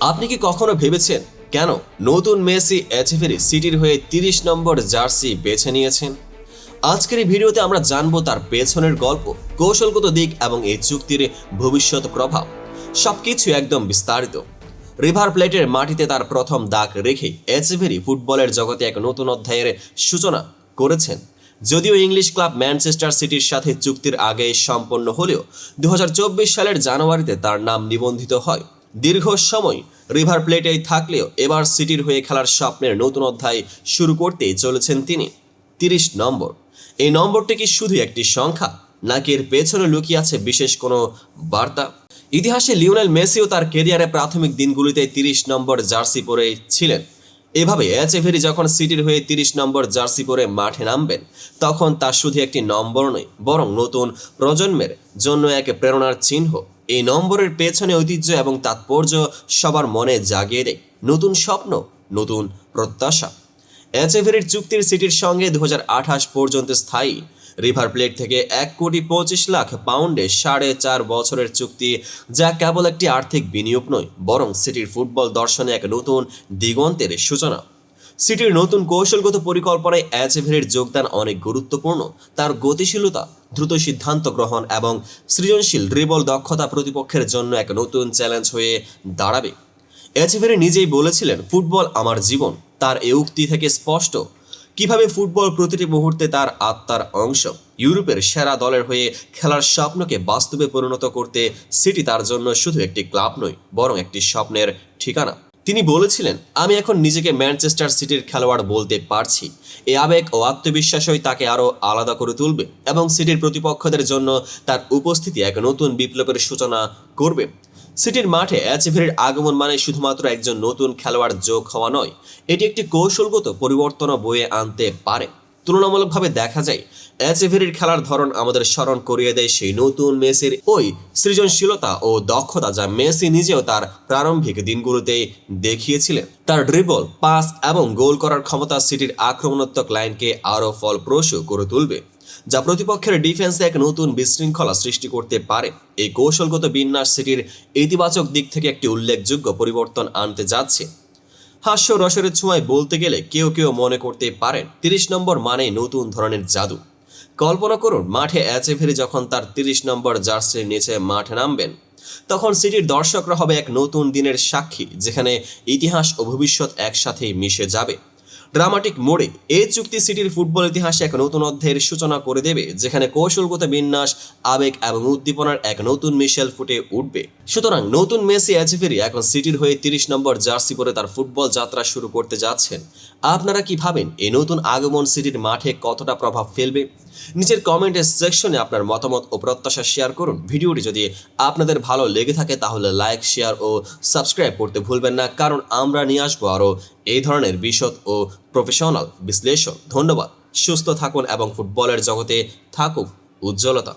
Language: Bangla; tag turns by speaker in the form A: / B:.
A: আপনি কি কখনো ভেবেছেন কেন নতুন মেসি এচেফেরি সিটির হয়ে তিরিশ নম্বর জার্সি বেছে নিয়েছেন? আজকের এই ভিডিওতে আমরা জানব তার পেছনের গল্প, কৌশলগত দিক এবং এই চুক্তির ভবিষ্যৎ প্রভাব। সবকিছু একদম বিস্তারিত। রিভার প্লেটের মাটিতে তার প্রথম দাগ রেখে এচেভেরি ফুটবলের জগতে এক নতুন অধ্যায়ের সূচনা করেছেন। যদিও ইংলিশ ক্লাব ম্যানচেস্টার সিটির সাথে চুক্তির আগে সম্পন্ন হলেও দু হাজার চব্বিশ সালের জানুয়ারিতে তার নাম নিবন্ধিত হয়। দীর্ঘ সময় রিভার প্লেটেই থাকলেও এবার সিটির হয়ে খেলার স্বপ্নের নতুন অধ্যায় শুরু করতেই চলেছেন তিনি। তিরিশ নম্বর। এই নম্বরটি কি শুধু একটি সংখ্যা, নাকি এর পেছনে লুকিয়ে আছে বিশেষ কোনো বার্তা? ইতিহাসে লিওনেল মেসিও তার কেরিয়ারে প্রাথমিক দিনগুলিতে তিরিশ নম্বর জার্সি পরে ছিলেন। এভাবে এচেভেরি যখন সিটির হয়ে তিরিশ নম্বর জার্সি পরে মাঠে নামবেন, তখন তা শুধু একটি নম্বর নয়, বরং নতুন প্রজন্মের জন্য এক প্রেরণার চিহ্ন। এই নম্বরের পেছনে ঐতিহ্য এবং তাৎপর্য সবার মনে জাগিয়ে দেয়। নতুন স্বপ্ন, নতুন প্রত্যাশা। এচেভেরির চুক্তির সিটির সঙ্গে দু হাজার আঠাশ পর্যন্ত স্থায়ী। রিভার প্লেট থেকে এক কোটি পঁচিশ লাখ পাউন্ডে সাড়ে চার বছরের চুক্তি, যা কেবল একটি আর্থিক বিনিয়োগ নয়, বরং সিটির ফুটবল দর্শনে এক নতুন দিগন্তের সূচনা। সিটির নতুন কৌশলগত পরিকল্পনায় অ্যাচেভেরির যোগদান অনেক গুরুত্বপূর্ণ। তার গতিশীলতা, দ্রুত সিদ্ধান্ত গ্রহণ এবং সৃজনশীল ড্রিবল দক্ষতা প্রতিপক্ষের জন্য এক নতুন চ্যালেঞ্জ হয়ে দাঁড়াবে। এচেভেরি নিজেই বলেছিলেন, ফুটবল আমার জীবন। তার এ উক্তি থেকে স্পষ্ট। কীভাবে ফুটবল প্রতিটি মুহূর্তে তার আত্মার অংশ? ইউরোপের সেরা দলের হয়ে খেলার স্বপ্নকে বাস্তবে পরিণত করতে সিটি তার জন্য শুধু একটি ক্লাব নয়, বরং একটি স্বপ্নের ঠিকানা। তিনি বলেছিলেন, আমি এখন নিজেকে ম্যানচেস্টার সিটির খেলোয়াড় বলতে পারছি। এই আবেগ ও আত্মবিশ্বাসই তাকে আরও আলাদা করে তুলবে এবং সিটির প্রতিপক্ষদের জন্য তার উপস্থিতি এক নতুন বিপ্লবের সূচনা করবে। সিটির মাঠে অ্যাচেভেরির আগমন মানে শুধুমাত্র একজন নতুন খেলোয়াড় যোগ হওয়া নয়, এটি একটি কৌশলগত পরিবর্তনও বয়ে আনতে পারে। তুলনামূলকভাবে দেখা যায় অ্যাচেভেরির খেলার ধরন আমাদের স্মরণ করিয়ে দেয় সেই নতুন মেসির ওই সৃজনশীলতা ও দক্ষতা যা মেসি নিজেও তার প্রারম্ভিক দিনগুলোতে দেখিয়েছিলেন। তার ড্রিবল পাস এবং গোল করার ক্ষমতা সিটির আক্রমণাত্মক লাইনকে আরও ফলপ্রসূ করে তুলবে, যা প্রতিপক্ষের ডিফেন্সে এক নতুন বিশৃঙ্খলা সৃষ্টি করতে পারে। এই কৌশলগত বিন্যাস সিটির ইতিবাচক দিক থেকে একটি উল্লেখযোগ্য পরিবর্তন আনতে যাচ্ছে। হাস্য রসের ছোঁয়ায় বলতে গেলে কেউ কেউ মনে করতে পারেন, তিরিশ নম্বর মানে নতুন ধরনের জাদু। কল্পনা করুন, মাঠে অ্যাচেভেরি যখন তার তিরিশ নম্বর জার্সির নিচে মাঠে নামবেন, তখন সিটির দর্শকরা হবে এক নতুন দিনের সাক্ষী, যেখানে ইতিহাস ও ভবিষ্যৎ একসাথেই মিশে যাবে। ড্রামাটিক মোড়ে এই চুক্তি সিটির ফুটবল ইতিহাসে এক নতুন অধ্যায়ের সূচনা করে দেবে, যেখানে কৌশলগত বিন্যাস, আবেগ এবং উদ্দীপনার এক নতুন মিশেল ফুটে উঠবে। সুতরাং নতুন মেসি অ্যাচেফেরি এখন সিটির হয়ে তিরিশ নম্বর জার্সি পরে তার ফুটবল যাত্রা শুরু করতে যাচ্ছেন। আপনারা কি ভাবেন এই নতুন আগমন সিটির মাঠে কতটা প্রভাব ফেলবে? নিচের কমেন্টের সেকশনে আপনার মতামত ও প্রত্যাশা শেয়ার করুন। ভিডিওটি যদি আপনাদের ভালো লেগে থাকে, তাহলে লাইক শেয়ার ও সাবস্ক্রাইব করতে ভুলবেন না, কারণ আমরা নিয়ে আসব আরও এই ধরনের বিশদ ও প্রফেশনাল বিশ্লেষণ ধন্যবাদ। সুস্থ থাকুন এবং ফুটবলের জগতে থাকুক উজ্জ্বলতা।